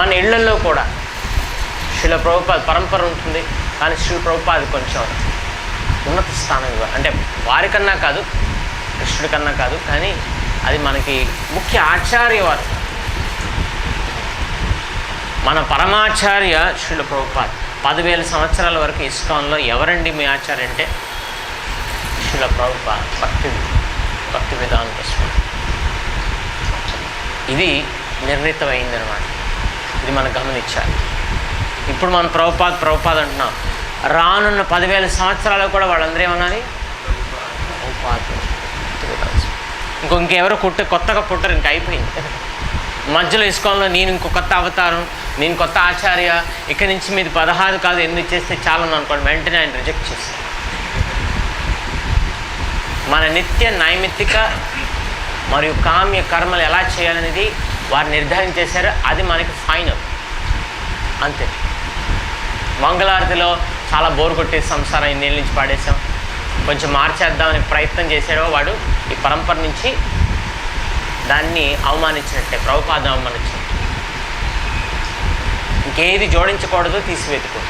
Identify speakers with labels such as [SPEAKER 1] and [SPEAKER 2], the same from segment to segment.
[SPEAKER 1] మన ఇళ్ళలో కూడా శిల ప్రభుపాద పరంపర ఉంటుంది కానీ శిల ప్రభుపాది కొంచెం ఉన్నత స్థానం ఇవ్వాలి అంటే వారికన్నా కాదు కృష్ణుడి కన్నా కాదు కానీ అది మనకి ముఖ్య ఆచార్య వారు. మన పరమాచార్య శిల ప్రభుపాద్. పదివేల సంవత్సరాల వరకు ఇస్కాన్లో ఎవరండి మీ ఆచార్య అంటే? శిల ప్రభుపాద్. భక్తి భక్తి విధానం ఇది నిర్ణీతమైందనమాట ఇది మనం గమనించాలి. ఇప్పుడు మనం ప్రభుపాద్ ప్రభుపాద్ అంటున్నాం. రానున్న పదివేల సంవత్సరాలు కూడా వాళ్ళందరూ ఏమనాలి? ఇంకో ఇంకెవరో పుట్ట కొత్తగా పుట్టరు ఇంక అయిపోయింది. మధ్యలో ఇసుకోవాలో నేను ఇంకో కొత్త అవతారం నేను కొత్త ఆచార్య ఇక్కడి నుంచి మీది పదహారు కాదు ఎనిమిది చేస్తే చాలని అనుకోండి వెంటనే ఆయన రిజెక్ట్ చేస్తాను మన నిత్య నైమిత్తిక మరియు కామ్య కర్మలు ఎలా చేయాలనేది వారు నిర్ధారణ చేశారు అది మనకి ఫైనల్ అంతే. మంగళారతిలో చాలా బోర్ కొట్టేసి సంసారం ఇన్నేళ్ళ నుంచి పాడేశాం. కొంచెం మార్చేద్దామని ప్రయత్నం చేశాడో వాడు ఈ పరంపర నుంచి దాన్ని అవమానించినట్టే ప్రభుపాదం అవమానించినట్టు. ఇంకేది జోడించకూడదు తీసివేయకూడదు.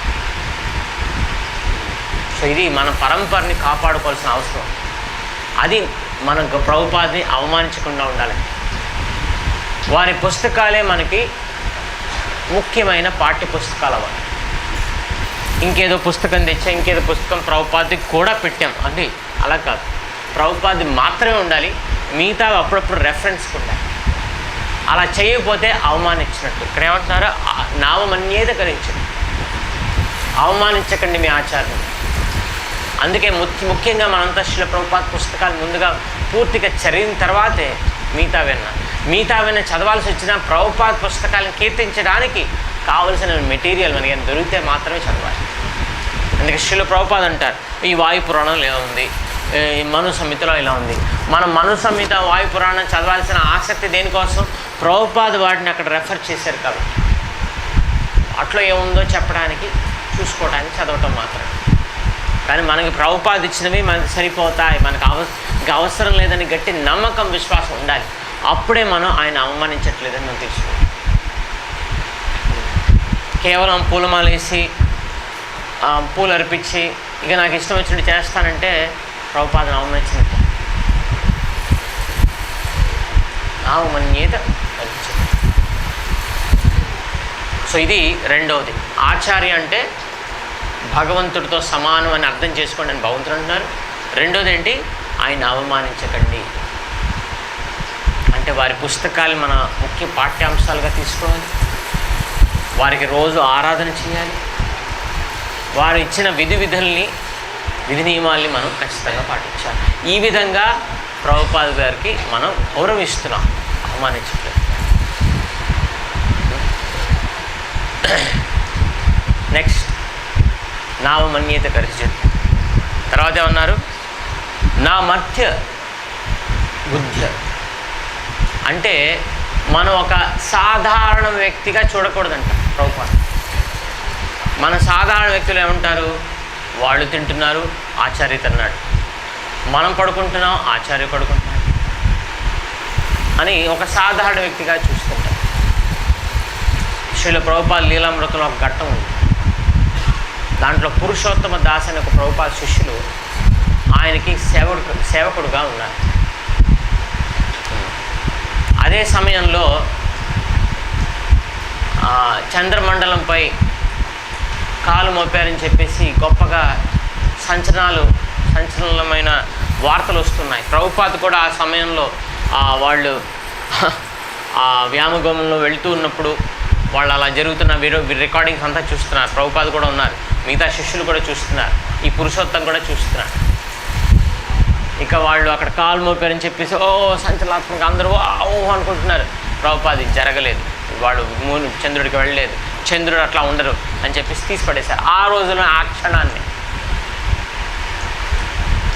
[SPEAKER 1] సో ఇది మన పరంపరని కాపాడుకోవాల్సిన అవసరం. అది మన ప్రభుపాదిని అవమానించకుండా ఉండాలి. వారి పుస్తకాలే మనకి ముఖ్యమైన పాఠ్య పుస్తకాలు అవ్వాలి ఇంకేదో పుస్తకం తెచ్చా ఇంకేదో పుస్తకం ప్రభుపాదికి కూడా పెట్టాం. అది అలా కాదు. ప్రభుపాది మాత్రమే ఉండాలి. మిగతా అప్పుడప్పుడు రెఫరెన్స్ ఉండాలి. అలా చేయకపోతే అవమానించినట్టు. ఇక్కడ ఏమంటున్నారు? ఆ- అవమానించకండి మీ ఆచార్యం అందుకే ముఖ్య ముఖ్యంగా మనంతా శిల ప్రభుపాద్ పుస్తకాలు ముందుగా పూర్తిగా చదివిన తర్వాతే మిగతా విన్నాను మిగతా విన్న చదవాల్సి వచ్చిన ప్రభుపాద పుస్తకాలను కీర్తించడానికి కావలసిన మెటీరియల్ మనకి దొరికితే మాత్రమే చదవాలి. అందుకే శిలో ప్రభుపాద అంటారు ఈ వాయు పురాణం ఇలా ఉంది ఈ మను సంహితలో ఇలా ఉంది. మనం మను సంహిత వాయు పురాణం చదవాల్సిన ఆసక్తి దేనికోసం? ప్రభుపాద వాటిని అక్కడ రెఫర్ చేశారు కాబట్టి. అట్లా ఏముందో చెప్పడానికి చూసుకోవడానికి చదవటం మాత్రమే. కానీ మనకి ప్రభుపాద ఇచ్చినవి మనకి సరిపోతాయి మనకు అవ ఇంకా అవసరం లేదని గట్టి నమ్మకం విశ్వాసం ఉండాలి. అప్పుడే మనం ఆయన అవమానించట్లేదని మనం తెలుసుకోవాలి కేవలం పూలమాల వేసి పూలు అర్పించి ఇక నాకు ఇష్టం వచ్చినట్టు చేస్తానంటే ప్రభుపాదను అవమానించినట్టు అవమాన్యత సో ఇది రెండవది. ఆచార్య అంటే భగవంతుడితో సమానం అని అర్థం చేసుకోండి అని భగవంతుడు అంటున్నారు. రెండోది ఏంటి? ఆయన అవమానించకండి. అంటే వారి పుస్తకాలు మన ముఖ్య పాఠ్యాంశాలుగా తీసుకోవాలి. వారికి రోజు ఆరాధన చేయాలి. వారు ఇచ్చిన విధి విధుల్ని విధి నియమాల్ని మనం ఖచ్చితంగా పాటించాలి. ఈ విధంగా ప్రభుపాద గారికి మనం గౌరవిస్తున్నాం. అవమానించట్లేదు నెక్స్ట్ నామమన్యేత కరిచట్ తర్వాత ఏమన్నారు? నా మధ్య బుద్ధి. అంటే మనం ఒక సాధారణ వ్యక్తిగా చూడకూడదంట ప్రభుపాద మన సాధారణ వ్యక్తులు ఏమంటారు? వాళ్ళు తింటున్నారు ఆచార్య తిన్నాడు మనం పడుకుంటున్నాం ఆచార్య పడుకుంటున్నాడు. అని ఒక సాధారణ వ్యక్తిగా చూస్తుంటాం శ్రీల ప్రభుపాద లీలామృతంలో ఒక ఘట్టం ఉంది. దాంట్లో పురుషోత్తమ దాస్ అనే ఒక ప్రభుపాద శిష్యులు ఆయనకి సేవకుడు సేవకుడుగా ఉన్నారు. అదే సమయంలో చంద్రమండలంపై కాలు మోపారని చెప్పేసి గొప్పగా సంచలనాలు సంచలనమైన వార్తలు వస్తున్నాయి. ప్రభుపాత కూడా ఆ సమయంలో వాళ్ళు ఆ వ్యామగమంలో వెళ్తూ ఉన్నప్పుడు వాళ్ళు అలా జరుగుతున్న రికార్డింగ్స్ అంతా చూస్తున్నారు. ప్రభుపాద కూడా ఉన్నారు. మిగతా శిష్యులు కూడా చూస్తున్నారు. ఈ పురుషోత్తం కూడా చూస్తున్నారు. ఇక వాళ్ళు అక్కడ కాలు మోపారని చెప్పేసి ఓ సంచలాత్మక అందరూ "ఆ, ఓ అనుకుంటున్నారు. ప్రభుపాది జరగలేదు. వాడు మూను చంద్రుడికి వెళ్ళలేదు. చంద్రుడు అట్లా ఉండరు అని చెప్పేసి తీసి పడేశారు ఆ రోజున ఆ క్షణాన్ని